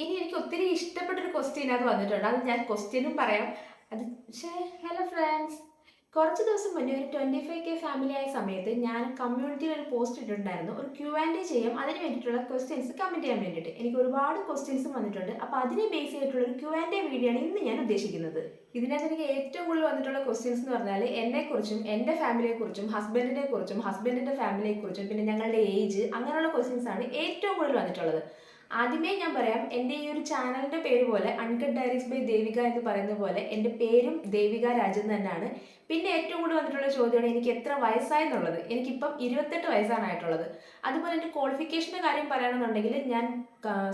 ഇനി എനിക്ക് ഒത്തിരി ഇഷ്ടപ്പെട്ടൊരു ക്വസ്റ്റ്യൻ അത് വന്നിട്ടുണ്ട്. അത് ഞാൻ ക്വസ്റ്റ്യനും പറയാം. അത് പക്ഷേ ഹലോ ഫ്രണ്ട്സ് കുറച്ച് ദിവസം മുന്നേ ഒരു ട്വന്റി ഫൈവ് കെ ഫാമിലി ആയ സമയത്ത് ഞാൻ കമ്മ്യൂണിറ്റിയിൽ ഒരു പോസ്റ്റ് ഇട്ടിട്ടുണ്ടായിരുന്നു. ഒരു ക്യൂ ആൻഡ് ചെയ്യാം. അതിന് വേണ്ടിയിട്ടുള്ള ക്വസ്റ്റ്യൻസ് കമന്റ് ചെയ്യാൻ വേണ്ടിയിട്ട്. എനിക്ക് ഒരുപാട് ക്വസ്റ്റ്യൻസ് വന്നിട്ടുണ്ട്. അപ്പോൾ അതിനെ ബേസ് ചെയ്തിട്ടുള്ള ഒരു ക്യൂ ആൻഡ് വീഡിയോ ആണ് ഇന്ന് ഞാൻ ഉദ്ദേശിക്കുന്നത്. ഇതിനകത്ത് എനിക്ക് ഏറ്റവും കൂടുതൽ വന്നിട്ടുള്ള ക്വസ്റ്റ്യൻസ് എന്ന് പറഞ്ഞാൽ എന്നെക്കുറിച്ചും എന്റെ ഫാമിലിയെക്കുറിച്ചും ഹസ്ബൻഡിനെ കുറിച്ചും ഹസ്ബൻഡിന്റെ ഫാമിലിയെക്കുറിച്ചും പിന്നെ ഞങ്ങളുടെ ഏജ് അങ്ങനെയുള്ള ക്വസ്റ്റ്യൻസ് ആണ് ഏറ്റവും കൂടുതൽ വന്നിട്ടുള്ളത്. ആദ്യമേ ഞാൻ പറയാം എന്റെ ഈ ഒരു ചാനലിന്റെ പേര് പോലെ അൺകട്ട് ഡയറീസ് ബൈ ദേവിക എന്ന് പറയുന്ന പോലെ എന്റെ പേരും ദേവിക രാജൻ തന്നെയാണ്. പിന്നെ ഏറ്റവും കൂടുതൽ വന്നിട്ടുള്ള ചോദ്യമാണ് എനിക്ക് എത്ര വയസ്സായെന്നുള്ളത് എനിക്കിപ്പം ഇരുപത്തെട്ട് വയസ്സാണ് ആയിട്ടുള്ളത്. അതുപോലെ എന്റെ ക്വാളിഫിക്കേഷന്റെ കാര്യം പറയുകയാണെന്നുണ്ടെങ്കിൽ ഞാൻ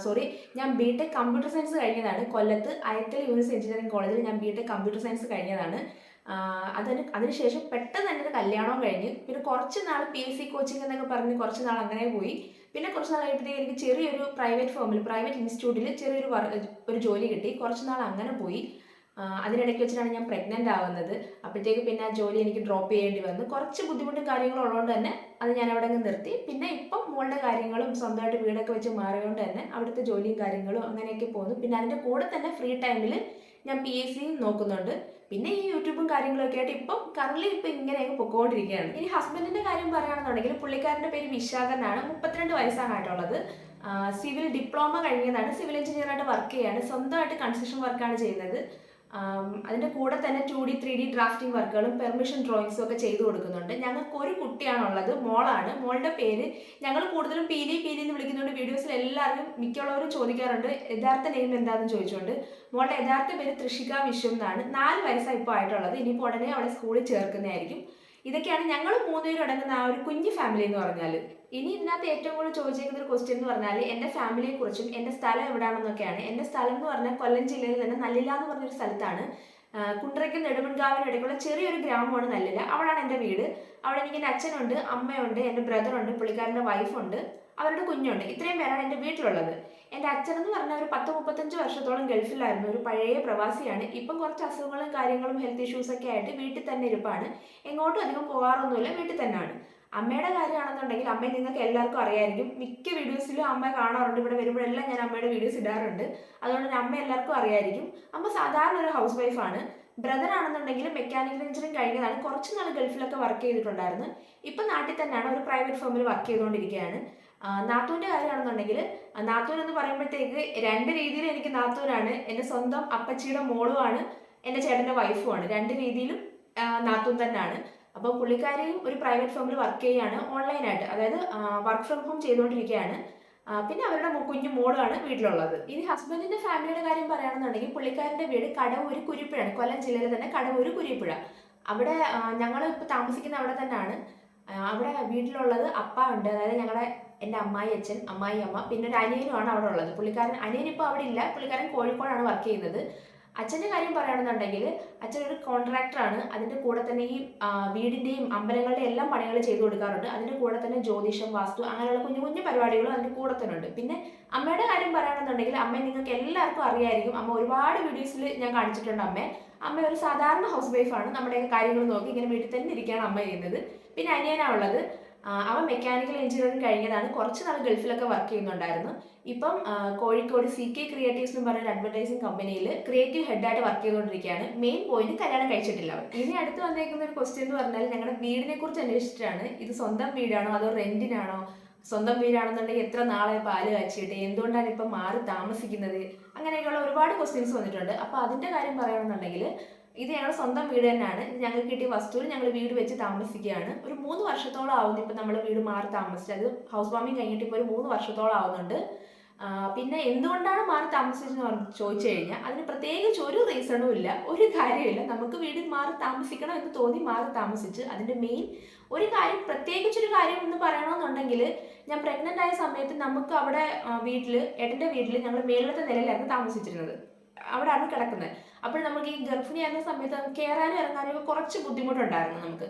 സോറി ഞാൻ ബി ടെക് കമ്പ്യൂട്ടർ സയൻസ് കഴിഞ്ഞതാണ്. കൊല്ലത്ത് അയത്തൽ യൂണിവേഴ്സിറ്റി എഞ്ചിനീയറിംഗ് കോളേജിൽ ഞാൻ ബി ടെക് കമ്പ്യൂട്ടർ സയൻസ് കഴിഞ്ഞതാണ് അതിന് അതിനുശേഷം പെട്ടെന്ന് തന്നെ ഒരു കല്യാണവും കഴിഞ്ഞ്. പിന്നെ കുറച്ച് നാൾ പി എസ് സി കോച്ചിങ് എന്നൊക്കെ പറഞ്ഞ് കുറച്ച് നാൾ അങ്ങനെ പോയി. പിന്നെ കുറച്ച് നാൾ എനിക്ക് ചെറിയൊരു പ്രൈവറ്റ് ഫോമിൽ പ്രൈവറ്റ് ഇൻസ്റ്റിറ്റ്യൂട്ടിൽ ചെറിയൊരു ഒരു ജോലി കിട്ടി. കുറച്ച് നാൾ അങ്ങനെ പോയി അതിനിടയ്ക്ക് വെച്ചിട്ടാണ് ഞാൻ പ്രഗ്നന്റ് ആവുന്നത്. അപ്പോഴത്തേക്ക് പിന്നെ ആ ജോലി എനിക്ക് ഡ്രോപ്പ് ചെയ്യേണ്ടി വന്നു. കുറച്ച് ബുദ്ധിമുട്ടും കാര്യങ്ങളും ഉള്ളതുകൊണ്ട് തന്നെ അത് ഞാൻ അവിടെ അങ്ങ് നിർത്തി. പിന്നെ ഇപ്പം മോളുടെ കാര്യങ്ങളും സ്വന്തമായിട്ട് വീടൊക്കെ വെച്ച് മാറിയതുകൊണ്ട് തന്നെ അവിടുത്തെ ജോലിയും കാര്യങ്ങളും അങ്ങനെയൊക്കെ പോകുന്നു പിന്നെ അതിന്റെ കൂടെ തന്നെ ഫ്രീ ടൈമിൽ ഞാൻ പി എസ് സിയും നോക്കുന്നുണ്ട്. പിന്നെ ഈ യൂട്യൂബും കാര്യങ്ങളൊക്കെ ആയിട്ട് ഇപ്പം കറലി ഇപ്പം ഇങ്ങനെ അങ്ങ് പൊക്കോണ്ടിരിക്കുകയാണ്. ഇനി ഹസ്ബൻഡിന്റെ കാര്യം പറയുകയാണെന്നുണ്ടെങ്കിൽ പുള്ളിക്കാരന്റെ പേര് വിശാഖനാണ് മുപ്പത്തിരണ്ട് വയസ്സാണ് ആയിട്ടുള്ളത് സിവിൽ ഡിപ്ലോമ കഴിഞ്ഞതാണ്. സിവിൽ എഞ്ചിനീയറായിട്ട് വർക്ക് ചെയ്യാണ്. സ്വന്തമായിട്ട് കൺസ്ട്രക്ഷൻ വർക്കാണ് ചെയ്യുന്നത്. ആം, അതിന്റെ കൂടെ തന്നെ two D three D drafting വർക്കുകളും പെർമിഷൻ ഡ്രോയിങ്സും ഒക്കെ ചെയ്തു കൊടുക്കുന്നുണ്ട്. ഞങ്ങൾക്ക് ഒരു കുട്ടിയാണുള്ളത് മോളാണ്. മോളുടെ പേര് ഞങ്ങൾ കൂടുതലും പീലി പീലി എന്ന് വിളിക്കുന്നുണ്ട് വീഡിയോസിൽ എല്ലാവരും മിക്കുള്ളവരും ചോദിക്കാറുണ്ട് യഥാർത്ഥ നെയിം എന്താണെന്ന് ചോദിച്ചുകൊണ്ട് മോളുടെ യഥാർത്ഥ പേര് തൃഷിക വിശ്വം എന്നാണ്. നാല് വയസ്സാണ് ഇപ്പോൾ ആയിട്ടുള്ളത്. ഇനിയിപ്പോൾ ഉടനെ അവളെ സ്കൂളിൽ ചേർക്കുന്നതായിരിക്കും. ഇതൊക്കെയാണ് ഞങ്ങൾ മൂന്നുപേരും അടങ്ങുന്ന ആ ഒരു കുഞ്ഞു ഫാമിലി എന്ന് പറഞ്ഞാൽ ഇനി ഇതിനകത്ത് ഏറ്റവും കൂടുതൽ ചോദിച്ചേക്കുന്ന ഒരു ക്വസ്റ്റ്യൻ എന്ന് പറഞ്ഞാൽ എന്റെ ഫാമിലിയെ കുറിച്ചും എന്റെ സ്ഥലം എവിടെയാണെന്നൊക്കെയാണ് എന്റെ സ്ഥലം എന്ന് പറഞ്ഞാൽ കൊല്ലം ജില്ലയിൽ തന്നെ നല്ലില എന്ന് പറഞ്ഞൊരു സ്ഥലത്താണ്. കുണ്ടറയ്ക്കും നെടുമൺകാവിനും ഇടയ്ക്കുള്ള ചെറിയൊരു ഗ്രാമമാണ് നല്ലില. അവിടെയാണ് എന്റെ വീട്. അവിടെ എനിക്ക് എന്റെ അച്ഛനുണ്ട് അമ്മയുണ്ട് എന്റെ ബ്രദറുണ്ട് പുള്ളിക്കാരന്റെ വൈഫുണ്ട് അവരുടെ കുഞ്ഞുണ്ട്. ഇത്രയും പേരാണ് എന്റെ വീട്ടിലുള്ളത്. എന്റെ അച്ഛൻ എന്ന് പറഞ്ഞാൽ ഒരു പത്ത് മുപ്പത്തഞ്ച് വർഷത്തോളം ഗൾഫിലായിരുന്നു. ഒരു പഴയ പ്രവാസിയാണ്. ഇപ്പം കുറച്ച് അസുഖങ്ങളും കാര്യങ്ങളും ഹെൽത്ത് ഇഷ്യൂസൊക്കെ ആയിട്ട് വീട്ടിൽ തന്നെ ഇരിപ്പാണ്. എങ്ങോട്ടും അധികം പോകാറൊന്നുമില്ല വീട്ടിൽ തന്നെയാണ്. അമ്മയുടെ കാര്യമാണെന്നുണ്ടെങ്കിൽ അമ്മയെ നിങ്ങൾക്ക് എല്ലാവർക്കും അറിയായിരിക്കും. മിക്ക വീഡിയോസിലും അമ്മ കാണാറുണ്ട്. ഇവിടെ വരുമ്പോഴെല്ലാം ഞാൻ അമ്മയുടെ വീഡിയോസ് ഇടാറുണ്ട്. അതുകൊണ്ട് തന്നെ അമ്മ എല്ലാവർക്കും അറിയായിരിക്കും. അമ്മ സാധാരണ ഒരു ഹൗസ് വൈഫാണ് ബ്രദർ ആണെന്നുണ്ടെങ്കിൽ മെക്കാനിക്കൽ എഞ്ചിനീയറിംഗ് കഴിഞ്ഞതാണ്. കുറച്ച് നാൾ ഗൾഫിലൊക്കെ വർക്ക് ചെയ്തിട്ടുണ്ടായിരുന്നു. ഇപ്പം നാട്ടിൽ തന്നെയാണ്. ഒരു പ്രൈവറ്റ് ഫേമിൽ വർക്ക് ചെയ്തുകൊണ്ടിരിക്കുകയാണ്. നാത്തൂന്റെ കാര്യമാണെന്നുണ്ടെങ്കിൽ നാത്തൂൻ എന്ന് പറയുമ്പോഴത്തേക്ക് രണ്ട് രീതിയിൽ എനിക്ക് നാത്തൂനാണ്. എന്റെ സ്വന്തം അപ്പച്ചിയുടെ മോളുമാണ് എന്റെ ചേട്ടന്റെ വൈഫുമാണ് രണ്ട് രീതിയിലും നാത്തൂൻ തന്നെയാണ്. അപ്പോൾ പുള്ളിക്കാരി ഒരു പ്രൈവറ്റ് ഫേമിൽ വർക്ക് ചെയ്യുകയാണ് ഓൺലൈനായിട്ട് അതായത് വർക്ക് ഫ്രം ഹോം ചെയ്തുകൊണ്ടിരിക്കുകയാണ്. പിന്നെ അവരുടെ കുഞ്ഞു മോളാണ് വീട്ടിലുള്ളത്. ഇനി ഹസ്ബൻഡിന്റെ ഫാമിലിയുടെ കാര്യം പറയുകയാണെന്നുണ്ടെങ്കിൽ പുള്ളിക്കാരന്റെ വീട് കടവൂര് കുരിപ്പുഴയാണ് കൊല്ലം ജില്ലയിലെ തന്നെ കടവൂര് കുരിപ്പുഴ. അവിടെ ഞങ്ങൾ ഇപ്പോൾ താമസിക്കുന്ന അവിടെ തന്നെയാണ്. അവിടെ വീട്ടിലുള്ളത് അപ്പ ഉണ്ട്. അതായത് ഞങ്ങളുടെ എന്റെ അമ്മായി അച്ഛൻ അമ്മായി അമ്മ പിന്നെ ഒരു അനിയനുമാണ് അവിടെ ഉള്ളത്. പുള്ളിക്കാരൻ അനിയൻ അവിടെ ഇല്ല. പുള്ളിക്കാരൻ കോഴിക്കോടാണ് വർക്ക് ചെയ്യുന്നത്. അച്ഛന്റെ കാര്യം പറയുകയാണെന്നുണ്ടെങ്കിൽ അച്ഛൻ ഒരു കോൺട്രാക്ടറാണ് അതിന്റെ കൂടെ തന്നെ ഈ വീടിന്റെയും അമ്പലങ്ങളുടെയും എല്ലാം പണികൾ ചെയ്തു കൊടുക്കാറുണ്ട്. അതിന്റെ കൂടെ തന്നെ ജ്യോതിഷം വാസ്തു അങ്ങനെയുള്ള കുഞ്ഞു കുഞ്ഞു പരിപാടികളും അതിന്റെ കൂടെ തന്നെ ഉണ്ട്. പിന്നെ അമ്മയുടെ കാര്യം പറയുകയാണെന്നുണ്ടെങ്കിൽ അമ്മ നിങ്ങൾക്ക് എല്ലാവർക്കും അറിയായിരിക്കും. അമ്മ ഒരുപാട് വീഡിയോസിൽ ഞാൻ കാണിച്ചിട്ടുണ്ട് അമ്മയെ. അമ്മ ഒരു സാധാരണ ഹൗസ് വൈഫാണ് നമ്മുടെ കാര്യങ്ങൾ നോക്കി ഇങ്ങനെ വീട്ടിൽ തന്നെ ഇരിക്കുകയാണ് അമ്മ ചെയ്യുന്നത്. പിന്നെ അനിയനാണ് ഉള്ളത്. ആ, അവൻ മെക്കാനിക്കൽ എഞ്ചിനീയറിംഗ് കഴിഞ്ഞതാണ്. കുറച്ച് നാൾ ഗൾഫിലൊക്കെ വർക്ക് ചെയ്യുന്നുണ്ടായിരുന്നു. ഇപ്പം കോഴിക്കോട് സി കെ ക്രിയേറ്റീവ്സ് എന്ന് പറഞ്ഞ അഡ്വർടൈസിംഗ് കമ്പനിയിൽ ക്രിയേറ്റീവ് ഹെഡായിട്ട് വർക്ക് ചെയ്തുകൊണ്ടിരിക്കുകയാണ്. മെയിൻ പോയിന്റ് കല്യാണം കഴിച്ചിട്ടില്ല അവൻ. ഇനി അടുത്ത് വന്നേക്കുന്ന ഒരു ക്വസ്റ്റ്യൻ എന്ന് പറഞ്ഞാൽ ഞങ്ങളുടെ വീടിനെ കുറിച്ച് അന്വേഷിച്ചിട്ടാണ്. ഇത് സ്വന്തം വീടാണോ? അതോ റെന്റിനാണോ സ്വന്തം വീടാണെന്നുണ്ടെങ്കിൽ എത്ര നാളെ പാൽ കാച്ചിട്ട്? എന്തുകൊണ്ടാണ് ഇപ്പം മാറി താമസിക്കുന്നത്? അങ്ങനെയൊക്കെയുള്ള ഒരുപാട് ക്വസ്റ്റ്യൻസ് വന്നിട്ടുണ്ട്. അപ്പോൾ അതിന്റെ കാര്യം പറയുകയാണെന്നുണ്ടെങ്കിൽ ഇത് ഞങ്ങളുടെ സ്വന്തം വീട് തന്നെയാണ്. ഇത് ഞങ്ങൾക്ക് കിട്ടിയ വസ്തുവിൽ ഞങ്ങൾ വീട് വെച്ച് താമസിക്കുകയാണ്. ഒരു മൂന്ന് വർഷത്തോളം ആവുന്നു ഇപ്പം നമ്മൾ വീട് മാറി താമസിച്ചത് അത് ഹൗസ് വാമിങ് കഴിഞ്ഞിട്ട് ഇപ്പോൾ ഒരു മൂന്ന് വർഷത്തോളം ആവുന്നുണ്ട്. പിന്നെ എന്തുകൊണ്ടാണ് മാറി താമസിച്ചതെന്ന് ചോദിച്ചു കഴിഞ്ഞാൽ അതിന് പ്രത്യേകിച്ച് ഒരു റീസണും ഇല്ല. ഒരു കാര്യമില്ല നമുക്ക് വീട് മാറി താമസിക്കണം എന്ന് തോന്നി മാറി താമസിച്ച് അതിന്റെ മെയിൻ ഒരു കാര്യം പ്രത്യേകിച്ചൊരു കാര്യം എന്ന് പറയണമെന്നുണ്ടെങ്കിൽ ഞാൻ പ്രഗ്നന്റ് ആയ സമയത്ത് നമുക്ക് അവിടെ വീട്ടിൽ ഏട്ടന്റെ വീട്ടിൽ ഞങ്ങൾ മേളിലത്തെ നിലയിലായിരുന്നു താമസിച്ചിരുന്നത്. അവിടെയാണ് കിടക്കുന്നത്. അപ്പോൾ നമുക്ക് ഈ ഗർഭിണിയായിരുന്ന സമയത്ത് കയറാനും ഇറങ്ങാനും കുറച്ച് ബുദ്ധിമുട്ടുണ്ടായിരുന്നു നമുക്ക്.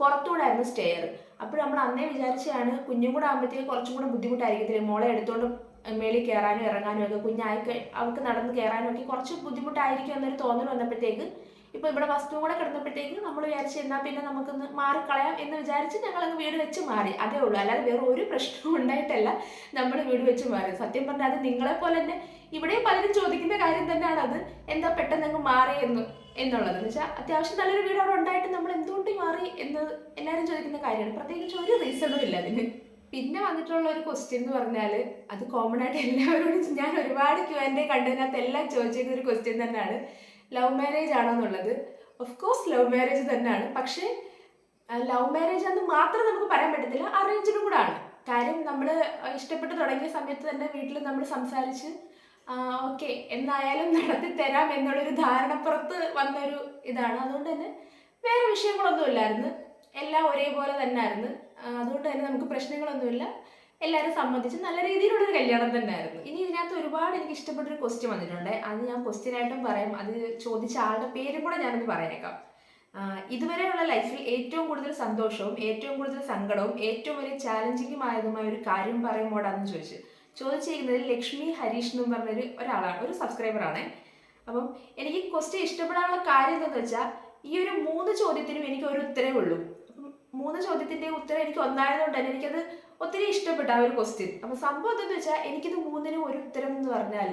പുറത്തുകൂടായിരുന്നു സ്റ്റെയർ. അപ്പോൾ നമ്മൾ അന്നേ വിചാരിച്ചാണ് കുഞ്ഞും കൂടെ ആകുമ്പോഴത്തേക്ക് കുറച്ചും കൂടെ ബുദ്ധിമുട്ടായിരിക്കത്തില്ലേ? മോളെ എടുത്തുകൊണ്ട് മേളിൽ കയറാനും ഇറങ്ങാനും ഒക്കെ കുഞ്ഞായി അവൾക്ക് നടന്ന് കയറാനും ഒക്കെ കുറച്ച് ബുദ്ധിമുട്ടായിരിക്കും എന്നൊരു തോന്നൽ വന്നപ്പോഴത്തേക്ക് ഇപ്പോൾ ഇവിടെ വസ്തു കൂടെ കിടന്നപ്പോഴത്തേക്ക് നമ്മൾ വിചാരിച്ച് എന്നാൽ പിന്നെ നമുക്കൊന്ന് മാറിക്കളയാം എന്ന് വിചാരിച്ച് ഞങ്ങൾ അങ്ങ് വീട് വെച്ച് മാറി. അതേ ഉള്ളൂ. അല്ലാതെ വേറെ ഒരു പ്രശ്നവും ഉണ്ടായിട്ടല്ല നമ്മൾ വീട് വെച്ച് മാറി. സത്യം പറഞ്ഞാൽ അത് നിങ്ങളെ പോലെ തന്നെ ഇവിടെ പലരും ചോദിക്കുന്ന കാര്യം തന്നെയാണ് അത്. എന്താ പെട്ടെന്ന് അങ്ങ് മാറി എന്ന് എന്നുള്ളത്. എന്ന് വെച്ചാൽ അത്യാവശ്യം നല്ലൊരു വീട് അവിടെ ഉണ്ടായിട്ട് നമ്മൾ എന്തുകൊണ്ട് മാറി എന്ന് എല്ലാവരും ചോദിക്കുന്ന കാര്യമാണ്. പ്രത്യേകിച്ച് ഒരു റീസണും ഇല്ല അതിന്. പിന്നെ വന്നിട്ടുള്ള ഒരു ക്വസ്റ്റ്യൻ എന്ന് പറഞ്ഞാൽ അത് കോമൺ ആയിട്ട് എല്ലാവരോടും ഞാൻ ഒരുപാട് ക്യു എന്റെ കണ്ടതിനകത്ത് എല്ലാം ചോദിച്ചിരുന്ന ഒരു ക്വസ്റ്റ്യൻ തന്നെയാണ്. ലവ് മാരേജ് ആണോ എന്നുള്ളത്. ഓഫ് കോഴ്സ് ലവ് മാരേജ് തന്നെയാണ്. പക്ഷേ ലവ് മാരേജ് എന്ന് മാത്രം നമുക്ക് പറയാൻ പറ്റത്തില്ല. അറേഞ്ച്ഡും കൂടെ ആണ്. കാര്യം നമ്മൾ ഇഷ്ടപ്പെട്ട് തുടങ്ങിയ സമയത്ത് തന്നെ വീട്ടിൽ നമ്മൾ സംസാരിച്ച് ഓക്കെ. എന്തായാലും നടത്തി തരാം എന്നുള്ളൊരു ധാരണപ്പുറത്ത് വന്നൊരു ഇതാണ്. അതുകൊണ്ട് തന്നെ വേറെ വിഷയങ്ങളൊന്നും ഇല്ലായിരുന്നു എല്ലാം ഒരേപോലെ തന്നെ ആയിരുന്നു അതുകൊണ്ട് തന്നെ നമുക്ക് പ്രശ്നങ്ങളൊന്നുമില്ല. എല്ലാവരും സംബന്ധിച്ച് നല്ല രീതിയിലുള്ളൊരു കല്യാണം തന്നെ ആയിരുന്നു ഇനി ഇതിനകത്ത് ഒരുപാട് എനിക്ക് ഇഷ്ടപ്പെട്ട ഒരു ക്വസ്റ്റ്യൻ വന്നിട്ടുണ്ട്. അത് ഞാൻ ക്വസ്റ്റ്യൻ ആയിട്ടും പറയാം. അത് ചോദിച്ച ആളുടെ പേരും കൂടെ ഞാനൊന്ന് പറഞ്ഞേക്കാം. ആഹ് ഇതുവരെയുള്ള ലൈഫിൽ ഏറ്റവും കൂടുതൽ സന്തോഷവും ഏറ്റവും കൂടുതൽ സങ്കടവും ഏറ്റവും വലിയ ചാലഞ്ചിങ്ങുമായതുമായ ഒരു കാര്യം പറയുമ്പോഴാന്ന് ചോദിച്ചു ചോദിച്ചിരിക്കുന്നത് ലക്ഷ്മി ഹരീഷ് എന്ന് പറഞ്ഞൊരു ഒരാളാണ് ഒരു സബ്സ്ക്രൈബറാണ് അപ്പം എനിക്ക് ക്വസ്റ്റ്യൻ ഇഷ്ടപ്പെടാനുള്ള കാര്യം എന്താണെന്ന് വെച്ചാൽ ഈ ഒരു മൂന്ന് ചോദ്യത്തിനും എനിക്ക് ഒരു ഉത്തരവേ ഉള്ളൂ. മൂന്ന് ചോദ്യത്തിന്റെ ഉത്തരം എനിക്ക് ഒന്നായതുകൊണ്ട് തന്നെ എനിക്കത് ഒത്തിരി ഇഷ്ടപ്പെട്ട ആ ഒരു ക്വസ്റ്റ്യൻ അപ്പം സംഭവം എന്താണെന്ന് വെച്ചാൽ എനിക്കിത് മൂന്നിനും ഒരു ഉത്തരം എന്ന് പറഞ്ഞാൽ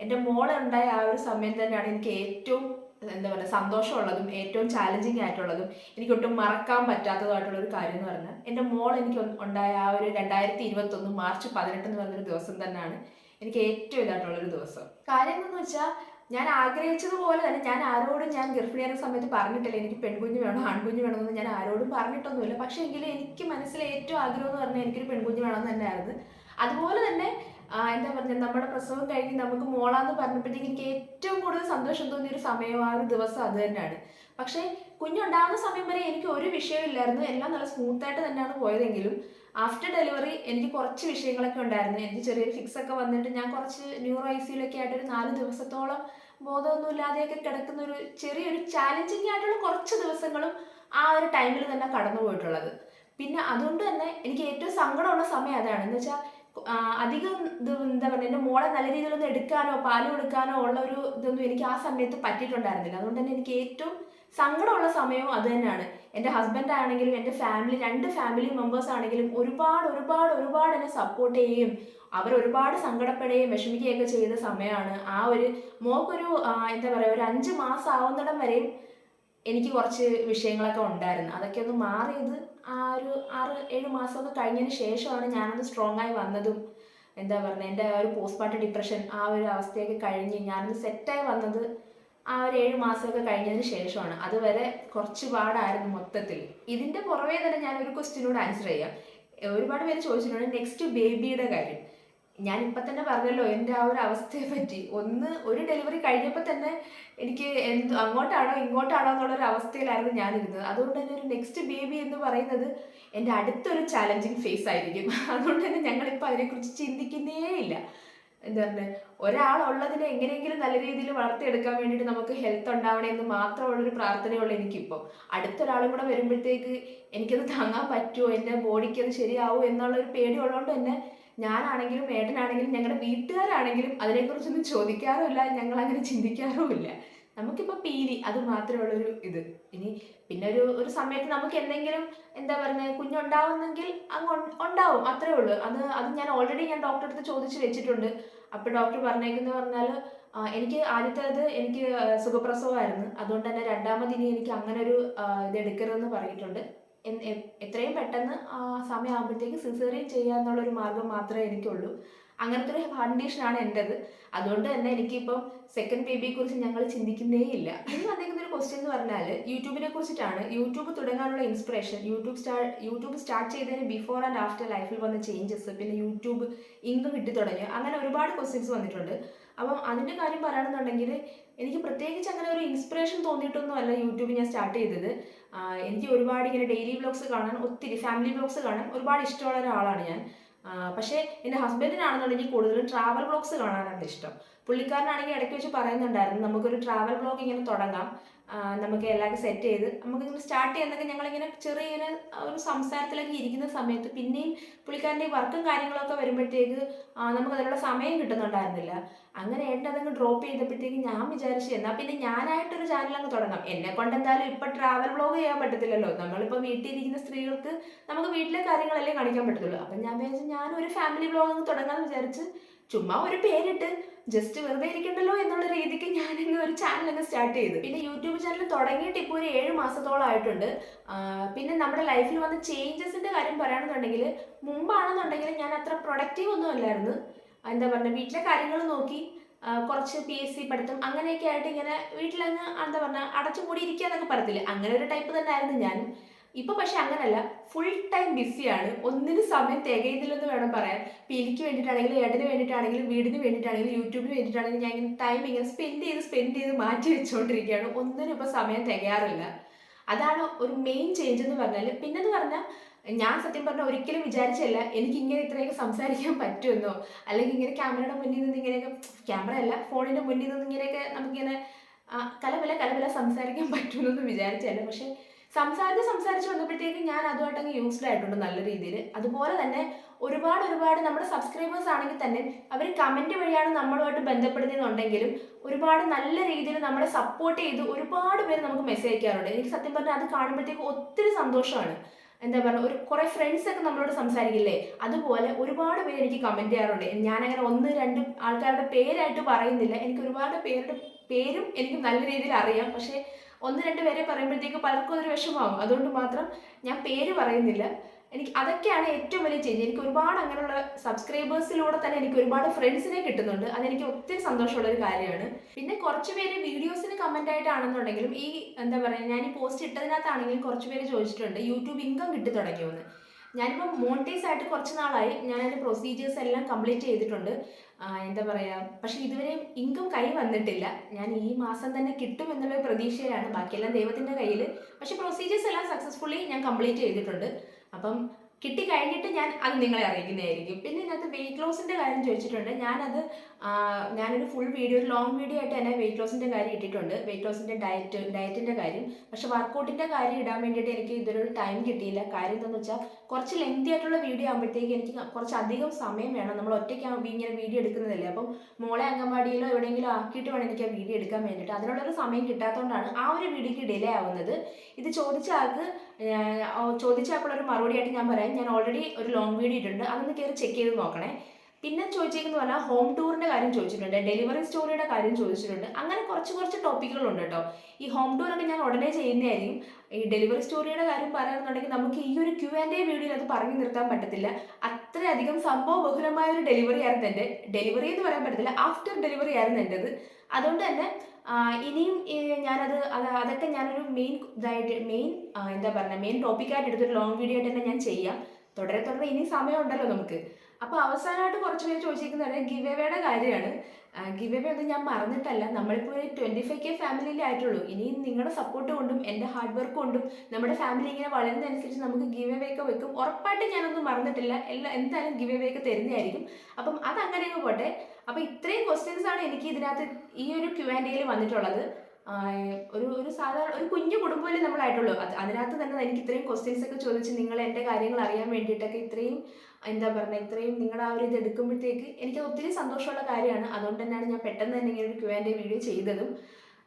എന്റെ മോളുണ്ടായ ആ ഒരു സമയം തന്നെയാണ് എനിക്ക് ഏറ്റവും എന്താ പറയുക സന്തോഷമുള്ളതും ഏറ്റവും ചാലഞ്ചിങ് ആയിട്ടുള്ളതും എനിക്ക് ഒട്ടും മറക്കാൻ പറ്റാത്തതുമായിട്ടുള്ള ഒരു കാര്യം എന്ന് പറഞ്ഞാൽ എന്റെ മോൾ എനിക്ക് ഉണ്ടായ ആ ഒരു രണ്ടായിരത്തി ഇരുപത്തൊന്ന് മാർച്ച് പതിനെട്ട് എന്ന് പറഞ്ഞൊരു ദിവസം തന്നെയാണ് എനിക്ക് ഏറ്റവും ഇതായിട്ടുള്ളൊരു ദിവസം. കാര്യം എന്ന് വെച്ചാൽ ഞാൻ ആഗ്രഹിച്ചതുപോലെ തന്നെ ഞാൻ ആരോടും ഞാൻ ഗർഭിണിയായിരുന്ന സമയത്ത് പറഞ്ഞിട്ടില്ല എനിക്ക് പെൺകുഞ്ഞ് വേണം ആൺകുഞ്ഞ് വേണമെന്ന് ഞാൻ ആരോടും പറഞ്ഞിട്ടൊന്നുമില്ല. പക്ഷേ എങ്കിലും എനിക്ക് മനസ്സിലെ ഏറ്റവും ആഗ്രഹം എന്ന് പറഞ്ഞാൽ എനിക്കൊരു പെൺകുഞ്ഞ് വേണമെന്ന് തന്നെയായിരുന്നു. അതുപോലെ തന്നെ എന്താ പറഞ്ഞ നമ്മുടെ പ്രസവം കഴിഞ്ഞ് നമുക്ക് മോളാന്ന് പറഞ്ഞപ്പോഴത്തേക്ക് എനിക്ക് ഏറ്റവും കൂടുതൽ സന്തോഷം തോന്നിയ ഒരു സമയം ആ ഒരു ദിവസം അത് തന്നെയാണ്. പക്ഷേ കുഞ്ഞുണ്ടാകുന്ന സമയം വരെ എനിക്ക് ഒരു വിഷയമില്ലായിരുന്നു എല്ലാം നല്ല സ്മൂത്തായിട്ട് തന്നെയാണ് പോയതെങ്കിലും ആഫ്റ്റർ ഡെലിവറി എനിക്ക് കുറച്ച് വിഷയങ്ങളൊക്കെ ഉണ്ടായിരുന്നു. എനിക്ക് ചെറിയൊരു ഫിക്സ് ഒക്കെ വന്നിട്ട് ഞാൻ കുറച്ച് ന്യൂറോ ഐ സിയിലൊക്കെ ആയിട്ട് ഒരു നാല് ദിവസത്തോളം ബോധമൊന്നുമില്ലാതെയൊക്കെ കിടക്കുന്ന ഒരു ചെറിയൊരു ചാലഞ്ചിങ് ആയിട്ടുള്ള കുറച്ച് ദിവസങ്ങളും ആ ഒരു ടൈമിൽ തന്നെ കടന്നു പോയിട്ടുള്ളത് പിന്നെ അതുകൊണ്ട് തന്നെ എനിക്ക് ഏറ്റവും സങ്കടമുള്ള സമയം അതാണ്. എന്ന് വെച്ചാൽ അധികം ഇത് എന്താ പറയുക എന്റെ മോളെ നല്ല രീതിയിലൊന്നും എടുക്കാനോ പാൽ കൊടുക്കാനോ ഉള്ള ഒരു ഇതൊന്നും എനിക്ക് ആ സമയത്ത് പറ്റിയിട്ടുണ്ടായിരുന്നില്ല. അതുകൊണ്ട് തന്നെ എനിക്ക് ഏറ്റവും സങ്കടമുള്ള സമയവും അത് തന്നെയാണ്. എന്റെ ഹസ്ബൻഡ് ആണെങ്കിലും എന്റെ ഫാമിലി രണ്ട് ഫാമിലി മെമ്പേഴ്സ് ആണെങ്കിലും ഒരുപാട് ഒരുപാട് ഒരുപാട് എന്നെ സപ്പോർട്ട് ചെയ്യുകയും അവർ ഒരുപാട് സങ്കടപ്പെടുകയും വിഷമിക്കുകയൊക്കെ ചെയ്ത സമയമാണ് ആ ഒരു മോക്കൊരു എന്താ പറയുക ഒരു അഞ്ച് മാസം ആവുന്നിടം വരെയും എനിക്ക് കുറച്ച് വിഷയങ്ങളൊക്കെ ഉണ്ടായിരുന്നു. അതൊക്കെ ഒന്ന് മാറിയത് ആ ഒരു ആറ് ഏഴ് മാസമൊക്കെ കഴിഞ്ഞതിന് ശേഷമാണ് ഞാനൊന്ന് സ്ട്രോങ് ആയി വന്നതും എന്താ പറയുക എന്റെ ആ ഒരു പോസ്റ്റ്മോർട്ടം ഡിപ്രഷൻ ആ ഒരു അവസ്ഥയൊക്കെ കഴിഞ്ഞ് ഞാനൊന്ന് സെറ്റായി വന്നത് ആ ഒരു ഏഴ് മാസമൊക്കെ കഴിഞ്ഞതിന് ശേഷമാണ്. അതുവരെ കുറച്ച് പാടായിരുന്നു മൊത്തത്തിൽ. ഇതിന്റെ പുറമേ തന്നെ ഞാൻ ഒരു ക്വസ്റ്റിനോട് ആൻസർ ചെയ്യാം. ഒരുപാട് പേര് ചോദിച്ചിട്ടുണ്ട് നെക്സ്റ്റ് ബേബിയുടെ കാര്യം. ഞാൻ ഇപ്പം തന്നെ പറഞ്ഞല്ലോ എന്റെ ആ ഒരു അവസ്ഥയെ പറ്റി. ഒന്ന് ഒരു ഡെലിവറി കഴിഞ്ഞപ്പോൾ തന്നെ എനിക്ക് എന്ത് അങ്ങോട്ടാണോ ഇങ്ങോട്ടാണോ എന്നുള്ളൊരു അവസ്ഥയിലായിരുന്നു ഞാനിരുന്നത്. അതുകൊണ്ട് തന്നെ ഒരു നെക്സ്റ്റ് ബേബി എന്ന് പറയുന്നത് എന്റെ അടുത്തൊരു ചാലഞ്ചിങ് ഫേസ് ആയിരിക്കും. അതുകൊണ്ട് തന്നെ ഞങ്ങളിപ്പോൾ അതിനെക്കുറിച്ച് ചിന്തിക്കുന്നേ ഇല്ല. എന്താ പറയുക ഒരാളുള്ളതിനെ എങ്ങനെയെങ്കിലും നല്ല രീതിയിൽ വളർത്തിയെടുക്കാൻ വേണ്ടിയിട്ട് നമുക്ക് ഹെൽത്ത് ഉണ്ടാവണേ എന്ന് മാത്രമുള്ളൊരു പ്രാർത്ഥനയുള്ള എനിക്കിപ്പോൾ അടുത്തൊരാളും കൂടെ വരുമ്പോഴത്തേക്ക് എനിക്കത് താങ്ങാൻ പറ്റുമോ എന്റെ ബോഡിക്ക് അത് ശരിയാവൂ? എന്നുള്ളൊരു പേടി ഉള്ളതുകൊണ്ട് തന്നെ ഞാനാണെങ്കിലും ഏട്ടനാണെങ്കിലും ഞങ്ങളുടെ വീട്ടുകാരാണെങ്കിലും അതിനെക്കുറിച്ചൊന്നും ചോദിക്കാറുമില്ല ഞങ്ങൾ അങ്ങനെ ചിന്തിക്കാറുമില്ല. നമുക്കിപ്പോൾ പീലി അത് മാത്രമേ ഉള്ളൊരു ഇത്. ഇനി പിന്നെ ഒരു ഒരു സമയത്ത് നമുക്ക് എന്തെങ്കിലും എന്താ പറയുന്നത് കുഞ്ഞുണ്ടാവുന്നെങ്കിൽ അങ്ങ് ഉണ്ടാവും അത്രേ ഉള്ളൂ. അത് അത് ഞാൻ ഓൾറെഡി ഞാൻ ഡോക്ടറെ അടുത്ത് ചോദിച്ച് വെച്ചിട്ടുണ്ട്. അപ്പോൾ ഡോക്ടർ പറഞ്ഞേക്കുന്നത് പറഞ്ഞാൽ എനിക്ക് ആദ്യത്തേത് എനിക്ക് സുഖപ്രസവമായിരുന്നു അതുകൊണ്ട് തന്നെ രണ്ടാമത് ഇനി എനിക്ക് അങ്ങനെ ഒരു ഇത് എടുക്കരുതെന്ന് പറഞ്ഞിട്ടുണ്ട്. എത്രയും പെട്ടെന്ന് ആ സമയമാകുമ്പോഴത്തേക്ക് സിസേറിയൻ ചെയ്യാന്നുള്ളൊരു മാർഗം മാത്രമേ എനിക്കുള്ളൂ. അങ്ങനത്തെ ഒരു കണ്ടീഷനാണ് എന്റെത് അതുകൊണ്ട് തന്നെ എനിക്കിപ്പം സെക്കൻഡ് ബേബിയെ കുറിച്ച് ഞങ്ങൾ ചിന്തിക്കുന്നേ ഇല്ല ഇനി വന്നിരിക്കുന്ന ഒരു ക്വസ്റ്റ്യൻ എന്ന് പറഞ്ഞാൽ യൂട്യൂബിനെ കുറിച്ചിട്ടാണ്. യൂട്യൂബ് തുടങ്ങാനുള്ള inspiration YouTube star YouTube start ചെയ്തതിന് ബിഫോർ ആൻഡ് ആഫ്റ്റർ ലൈഫിൽ വന്ന ചേഞ്ചസ് പിന്നെ യൂട്യൂബ് ഇങ്ക് കിട്ടി തുടങ്ങി അങ്ങനെ ഒരുപാട് ക്വസ്റ്റ്യൻസ് വന്നിട്ടുണ്ട്. അപ്പം അതിന്റെ കാര്യം പറയുകയാണെന്നുണ്ടെങ്കിൽ എനിക്ക് പ്രത്യേകിച്ച് അങ്ങനെ ഒരു ഇൻസ്പിറേഷൻ തോന്നിയിട്ടൊന്നും അല്ല യൂട്യൂബ് ഞാൻ സ്റ്റാർട്ട് ചെയ്തത്. എനിക്ക് ഒരുപാട് ഇങ്ങനെ ഡെയിലി വ്ലോഗ്സ് കാണാൻ ഒത്തിരി ഫാമിലി വ്ലോഗ്സ് കാണാൻ ഒരുപാട് ഇഷ്ടമുള്ള ഒരാളാണ് ഞാൻ. പക്ഷേ എന്റെ ഹസ്ബൻഡിനാണെന്നുണ്ടെങ്കിൽ കൂടുതലും ട്രാവൽ വ്ലോഗ്സ് കാണാനാണ് ഇഷ്ടം. പുള്ളിക്കാരനാണെങ്കിൽ ഇടയ്ക്ക് വെച്ച് പറയുന്നുണ്ടായിരുന്നു നമുക്കൊരു ട്രാവൽ ബ്ലോഗ് ഇങ്ങനെ തുടങ്ങാം. നമുക്ക് എല്ലാം സെറ്റ് ചെയ്ത് നമുക്ക് ഇങ്ങനെ സ്റ്റാർട്ട് ചെയ്യുന്നതൊക്കെ ഞങ്ങളിങ്ങനെ ചെറിയ ഇങ്ങനെ ഒരു സംസാരത്തിലൊക്കെ ഇരിക്കുന്ന സമയത്ത് പിന്നെയും പുള്ളിക്കാരന്റെ വർക്കും കാര്യങ്ങളൊക്കെ വരുമ്പോഴത്തേക്ക് നമുക്ക് അതിനുള്ള സമയം കിട്ടുന്നുണ്ടായിരുന്നില്ല. അങ്ങനെ ഏട്ടൻ അതങ്ങ് ഡ്രോപ്പ് ചെയ്തപ്പോഴത്തേക്ക് ഞാൻ വിചാരിച്ചു എന്നാൽ പിന്നെ ഞാനായിട്ടൊരു ചാനൽ അങ്ങ് തുടങ്ങാം. എന്നെ കൊണ്ട് എന്തായാലും ഇപ്പം ട്രാവൽ ബ്ലോഗ് ചെയ്യാൻ പറ്റത്തില്ലല്ലോ. നമ്മളിപ്പോൾ വീട്ടിലിരിക്കുന്ന സ്ത്രീകൾക്ക് നമുക്ക് വീട്ടിലെ കാര്യങ്ങളല്ലേ കാണിക്കാൻ പറ്റത്തുള്ളൂ. അപ്പം ഞാൻ വിചാരിച്ചു ഞാനൊരു ഫാമിലി ബ്ലോഗ് അങ്ങ് തുടങ്ങാമെന്ന് വിചാരിച്ച് ചുമ്മാ ഒരു പേരിട്ട് ജസ്റ്റ് വെറുതെ ഇരിക്കണ്ടല്ലോ എന്നുള്ള രീതിക്ക് ഞാൻ ഇന്ന് ഒരു ചാനൽ അങ്ങ് സ്റ്റാർട്ട് ചെയ്തു. പിന്നെ യൂട്യൂബ് ചാനൽ തുടങ്ങിയിട്ട് ഇപ്പോൾ ഒരു ഏഴ് മാസത്തോളം ആയിട്ടുണ്ട്. പിന്നെ നമ്മുടെ ലൈഫിൽ വന്ന ചേഞ്ചസിന്റെ കാര്യം പറയുകയാണെന്നുണ്ടെങ്കിൽ മുമ്പാണെന്നുണ്ടെങ്കിൽ ഞാൻ അത്ര പ്രൊഡക്റ്റീവ് ഒന്നും അല്ലായിരുന്നു. എന്താ പറയുക വീട്ടിലെ കാര്യങ്ങൾ നോക്കി കുറച്ച് പി എസ് സി പഠിത്തം അങ്ങനെയൊക്കെ ആയിട്ട് ഇങ്ങനെ വീട്ടിലങ്ങ് എന്താ പറയുക അടച്ചുകൂടി ഇരിക്കുക എന്നൊക്കെ പറയത്തില്ല? അങ്ങനെ ഒരു ടൈപ്പ് തന്നെ ആയിരുന്നു ഞാനും. ഇപ്പൊ പക്ഷെ അങ്ങനല്ല. ഫുൾ ടൈം ബിസിയാണ് ഒന്നിനും സമയം തികയുന്നില്ലെന്ന് വേണം പറയാൻ. ഇപ്പൊ എനിക്ക് വേണ്ടിയിട്ടാണെങ്കിലും ഏട്ടന് വേണ്ടിയിട്ടാണെങ്കിലും വീടിന് വേണ്ടിയിട്ടാണെങ്കിലും യൂട്യൂബിന് വേണ്ടിയിട്ടാണെങ്കിലും ഞാൻ ഇങ്ങനെ ടൈം ഇങ്ങനെ സ്പെൻഡ് ചെയ്ത് സ്പെൻഡ് ചെയ്ത് മാറ്റി വെച്ചുകൊണ്ടിരിക്കുകയാണ് ഒന്നിനും ഇപ്പൊ സമയം തികയാറില്ല. അതാണ് ഒരു മെയിൻ ചേഞ്ച് എന്ന് പറഞ്ഞാൽ പിന്നെന്ന് പറഞ്ഞാൽ ഞാൻ സത്യം പറഞ്ഞാൽ ഒരിക്കലും വിചാരിച്ചല്ല എനിക്ക് ഇങ്ങനെ ഇത്രയൊക്കെ സംസാരിക്കാൻ പറ്റുമെന്നോ. അല്ലെങ്കിൽ ഇങ്ങനെ ക്യാമറയുടെ മുന്നിൽ നിന്ന് ഇങ്ങനെയൊക്കെ ക്യാമറ അല്ല ഫോണിന്റെ മുന്നിൽ നിന്ന് ഇങ്ങനെയൊക്കെ നമുക്കിങ്ങനെ ആ, കലപല കലപല സംസാരിക്കാൻ പറ്റുമെന്നൊന്നും വിചാരിച്ചല്ല. പക്ഷെ സംസാരിച്ച് സംസാരിച്ച് വന്നപ്പോഴത്തേക്കും ഞാൻ അതുമായിട്ട് അങ്ങ് യൂസ്ഡ് ആയിട്ടുണ്ട് നല്ല രീതിയിൽ അതുപോലെ തന്നെ ഒരുപാട് ഒരുപാട് നമ്മുടെ സബ്സ്ക്രൈബേഴ്സ് ആണെങ്കിൽ തന്നെ അവർ കമന്റ് വഴിയാണ് നമ്മളുമായിട്ട് ബന്ധപ്പെടുന്നതെന്നുണ്ടെങ്കിലും ഒരുപാട് നല്ല രീതിയിൽ നമ്മളെ സപ്പോർട്ട് ചെയ്ത് ഒരുപാട് പേര് നമുക്ക് മെസ്സേജ് അയക്കാറുണ്ട്. എനിക്ക് സത്യം പറഞ്ഞാൽ അത് കാണുമ്പോഴത്തേക്ക് ഒത്തിരി സന്തോഷമാണ്. എന്താ പറയുക ഒരു കുറേ ഫ്രണ്ട്സ് ഒക്കെ നമ്മളോട് സംസാരിക്കില്ലേ? അതുപോലെ ഒരുപാട് പേര് എനിക്ക് കമന്റ് ചെയ്യാറുണ്ട്. ഞാനങ്ങനെ ഒന്ന് രണ്ട് ആൾക്കാരുടെ പേരായിട്ട് പറയുന്നില്ല. എനിക്ക് ഒരുപാട് പേരുടെ പേരും എനിക്ക് നല്ല രീതിയിൽ അറിയാം. പക്ഷേ ഒന്ന് രണ്ട് പേരെ പറയുമ്പോഴത്തേക്ക് പലർക്കും അതൊരു വിഷമമാകും. അതുകൊണ്ട് മാത്രം ഞാൻ പേര് പറയുന്നില്ല. എനിക്ക് അതൊക്കെയാണ് ഏറ്റവും വലിയ ചേഞ്ച് എനിക്ക് ഒരുപാട് അങ്ങനെയുള്ള സബ്സ്ക്രൈബേഴ്സിലൂടെ തന്നെ എനിക്ക് ഒരുപാട് ഫ്രണ്ട്സിനെ കിട്ടുന്നുണ്ട്. അതെനിക്ക് ഒത്തിരി സന്തോഷമുള്ള ഒരു കാര്യമാണ്. പിന്നെ കുറച്ച് പേര് വീഡിയോസിന് കമന്റ് ആയിട്ടാണെന്നുണ്ടെങ്കിലും ഈ എന്താ പറയുക ഞാൻ ഈ പോസ്റ്റ് ഇട്ടതിനകത്താണെങ്കിലും കുറച്ച് പേര് ചോദിച്ചിട്ടുണ്ട് യൂട്യൂബ് ഇൻകം കിട്ടി തുടങ്ങിയോന്ന്? ഞാനിപ്പോൾ മോണിറ്റൈസ് ആയിട്ട് കുറച്ച് നാളായി. ഞാൻ അതിന്റെ പ്രൊസീജിയേഴ്സ് എല്ലാം കംപ്ലീറ്റ് ചെയ്തിട്ടുണ്ട്. എന്താ പറയുക പക്ഷേ ഇതുവരെ ഇൻകം കൈ വന്നിട്ടില്ല. ഞാൻ ഈ മാസം തന്നെ കിട്ടും എന്നുള്ള പ്രതീക്ഷയിലാണ്. ബാക്കിയെല്ലാം ദൈവത്തിന്റെ കയ്യിൽ പക്ഷേ പ്രൊസീജിയേഴ്സ് എല്ലാം സക്സസ്ഫുള്ളി ഞാൻ കംപ്ലീറ്റ് ചെയ്തിട്ടുണ്ട്. അപ്പം കിട്ടി കഴിഞ്ഞിട്ട് ഞാൻ അത് നിങ്ങളെ അറിയിക്കുന്നതായിരിക്കും. പിന്നെ ഇതിനകത്ത് വെയിറ്റ് ലോസിന്റെ കാര്യം ചോദിച്ചിട്ടുണ്ട്. ഞാനത് ഞാനൊരു ഫുൾ വീഡിയോ ഒരു ലോങ് വീഡിയോ ആയിട്ട് തന്നെ വെയിറ്റ് ലോസിന്റെ കാര്യം ഇട്ടിട്ടുണ്ട്. വെയിറ്റ് ലോസിന്റെ ഡയറ്റ് ഡയറ്റിന്റെ കാര്യം. പക്ഷേ വർക്കൗട്ടിന്റെ കാര്യം ഇടാൻ വേണ്ടിയിട്ട് എനിക്ക് ഇതൊരു ടൈം കിട്ടിയില്ല. കാര്യം എന്താണെന്ന് വെച്ചാൽ കുറച്ച് ലെങ്തി ആയിട്ടുള്ള വീഡിയോ ആകുമ്പോഴത്തേക്ക് എനിക്ക് കുറച്ച് അധികം സമയം വേണം. നമ്മൾ ഒറ്റയ്ക്കാകുമ്പോൾ ഇങ്ങനെ വീഡിയോ എടുക്കുന്നതല്ലേ? അപ്പം മോളെ അംഗൻവാടിയിലോ എവിടെയെങ്കിലും ആക്കിയിട്ട് വേണം എനിക്ക് ആ വീഡിയോ എടുക്കാൻ വേണ്ടിയിട്ട്. അതിനുള്ളൊരു സമയം കിട്ടാത്തതുകൊണ്ടാണ് ആ ഒരു വീഡിയോക്ക് ഡിലേ ആവുന്നത്. ഇത് ചോദിച്ച ആൾക്ക് ചോദിച്ച ആൾക്കുള്ളൊരു മറുപടി ആയിട്ട് ഞാൻ പറയാം. ഞാൻ ഓൾറെഡി ഒരു ലോങ് വീഡിയോ ഇട്ടിട്ടുണ്ട്. അതൊന്ന് കയറി ചെക്ക് ചെയ്ത് നോക്കണേ. പിന്നെ ചോദിച്ചേക്കെന്ന് പറഞ്ഞാൽ ഹോം ടൂറിന്റെ കാര്യം ചോദിച്ചിട്ടുണ്ട് ഡെലിവറി സ്റ്റോറിയുടെ കാര്യം ചോദിച്ചിട്ടുണ്ട്. അങ്ങനെ കുറച്ച് കുറച്ച് ടോപ്പിക്കുകളുണ്ട് കേട്ടോ ഈ ഹോം ടൂർ ഒക്കെ ഞാൻ ഉടനെ ചെയ്യുന്നതായിരിക്കും. ഈ ഡെലിവറി സ്റ്റോറിയുടെ കാര്യം പറയുകയാണെന്നുണ്ടെങ്കിൽ നമുക്ക് ഈ ഒരു ക്യൂ ആൻഡ് എ വീഡിയോയിൽ അത് പറഞ്ഞു നിർത്താൻ പറ്റത്തില്ല. അത്രയധികം സംഭവ ബഹുലമായ ഒരു ഡെലിവറി ആയിരുന്നു എന്റെ ഡെലിവറി എന്ന് പറയാൻ പറ്റത്തില്ല ആഫ്റ്റർ ഡെലിവറി ആയിരുന്നു എന്റെത്. അതുകൊണ്ട് തന്നെ ഇനിയും ഞാനത് അത് അതൊക്കെ ഞാനൊരു മെയിൻ ഇതായിട്ട് മെയിൻ എന്താ പറയുക മെയിൻ ടോപ്പിക്കായിട്ട് എടുത്തൊരു ലോങ് വീഡിയോ ആയിട്ട് തന്നെ ഞാൻ ചെയ്യാം. തുടരെ തുടരെ ഇനി സമയമുണ്ടല്ലോ നമുക്ക്. അപ്പോൾ അവസാനമായിട്ട് കുറച്ച് പേര് ചോദിച്ചിരിക്കുന്നത് ഗിവ് എവേയുടെ കാര്യമാണ്. ഗിവ് എവേ ഒന്നും ഞാൻ മറന്നിട്ടല്ല. നമ്മളിപ്പോൾ ഒരു ട്വന്റി ഫൈവ് കെ ഫാമിലിയിലേ ആയിട്ടുള്ളൂ. ഇനിയും നിങ്ങളുടെ സപ്പോർട്ട് കൊണ്ടും എന്റെ ഹാർഡ് വർക്ക് കൊണ്ടും നമ്മുടെ ഫാമിലി ഇങ്ങനെ വളരുന്നതനുസരിച്ച് നമുക്ക് ഗിവ് എവേ ഒക്കെ വെക്കും. ഉറപ്പായിട്ട് ഞാനൊന്നും മറന്നിട്ടില്ല. എല്ലാ എന്തായാലും ഗിവ് എവേ ഒക്കെ തരുന്നതായിരിക്കും. അപ്പം അത് അങ്ങനെ പോട്ടെ. അപ്പോൾ ഇത്രയും ക്വസ്റ്റ്യൻസ് ആണ് എനിക്ക് ഇതിനകത്ത് ഈ ഒരു ക്യു ആൻഡ് എയിൽ വന്നിട്ടുള്ളത്. ഒരു ഒരു സാധാരണ ഒരു കുഞ്ഞു കുടുംബമല്ലേ നമ്മളായിട്ടുള്ളൂ. അത് അതിനകത്ത് തന്നെ എനിക്ക് ഇത്രയും ക്വസ്റ്റ്യൻസ് ഒക്കെ ചോദിച്ച് നിങ്ങൾ എന്റെ കാര്യങ്ങൾ അറിയാൻ വേണ്ടിയിട്ടൊക്കെ ഇത്രയും എന്താ പറയുക ഇത്രയും നിങ്ങളുടെ ആ ഒരു ഇത് എടുക്കുമ്പോഴത്തേക്ക് എനിക്ക് ഒത്തിരി സന്തോഷമുള്ള കാര്യമാണ്. അതുകൊണ്ട് തന്നെയാണ് ഞാൻ പെട്ടെന്ന് തന്നെ ഇങ്ങനെ ഒരു ക്യു ആൻഡ് വീഡിയോ ചെയ്തതും.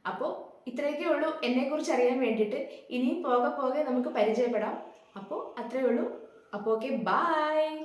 അപ്പോൾ ഇത്രയൊക്കെ ഉള്ളൂ. എന്നെക്കുറിച്ച് അറിയാൻ വേണ്ടിയിട്ട് ഇനിയും പോകെ പോകെ നമുക്ക് പരിചയപ്പെടാം. അപ്പോൾ അത്രയേ ഉള്ളൂ. അപ്പോൾ ഓക്കെ ബായ്